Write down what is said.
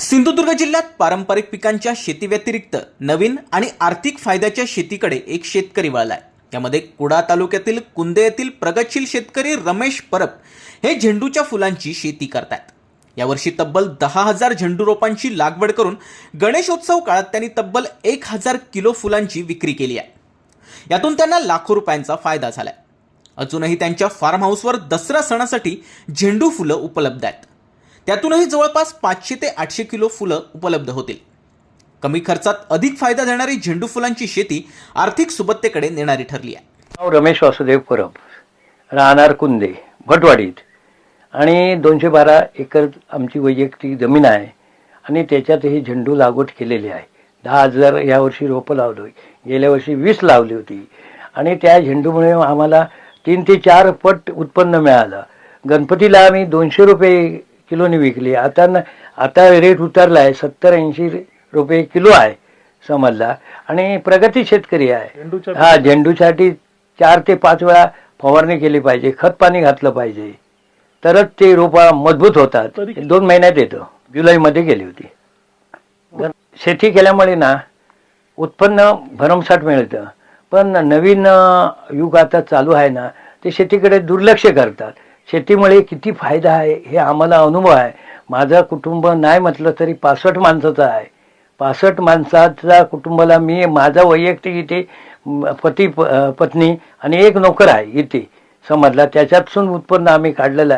सिंधुदुर्ग जिल्ह्यात पारंपरिक पिकांच्या शेतीव्यतिरिक्त नवीन आणि आर्थिक फायद्याच्या शेतीकडे एक शेतकरी वळलाय. यामध्ये कुडा तालुक्यातील कुंदे येथील प्रगतशील शेतकरी रमेश परब हे झेंडूच्या फुलांची शेती करतात यावर्षी तब्बल दहा हजार झेंडू रोपांची लागवड करून गणेशोत्सव काळात त्यांनी तब्बल एक हजार किलो फुलांची विक्री केली आहे. यातून त्यांना लाखो रुपयांचा फायदा झालाय. अजूनही त्यांच्या फार्म हाऊसवर दसरा सणासाठी झेंडू फुलं उपलब्ध आहेत. त्यातूनही जवळपास पाचशे ते आठशे किलो फुलं उपलब्ध होतील. कमी खर्चात अधिक फायदा देणारी झेंडू फुलांची शेती आर्थिक सुबत्तेकडे नेणारी ठरली आहे. रमेश वासुदेव परब राहणार कुंदे भटवाडीत. आणि दोनशे बारा एकर आमची वैयक्तिक जमीन आहे आणि त्याच्यात ही झेंडू लागवड केलेली आहे. दहा हजार यावर्षी रोपं लावलो गेल्या वर्षी वीस लावली होती. आणि त्या झेंडूमुळे आम्हाला तीन ते चार पट उत्पन्न मिळालं. गणपतीला आम्ही दोनशे रुपये किलोने विकली. आता न आता रेट उतरला आहे सत्तर ऐंशी रुपये किलो आहे समजला. आणि प्रगती शेतकरी आहे. हा झेंडूसाठी चार ते पाच वेळा फवारणी केली पाहिजे खत पाणी घातलं पाहिजे. तरच ते रोपा मजबूत होतात. दोन महिन्यात येतं. जुलैमध्ये गेली होती. शेती केल्यामुळे ना उत्पन्न भरमसाठ मिळतं. पण नवीन युग आता चालू आहे ना ते शेतीकडे दुर्लक्ष करतात. शेतीमुळे किती फायदा आहे हे आम्हाला अनुभव आहे. माझं कुटुंब नाही म्हटलं तरी पासष्ट माणसाचं आहे. पासष्ट माणसाच्या कुटुंबाला मी माझा वैयक्तिक इथे पती प- पत्नी आणि एक नोकर आहे इथे समजला. त्याच्यातून उत्पन्न आम्ही काढलेलं आहे.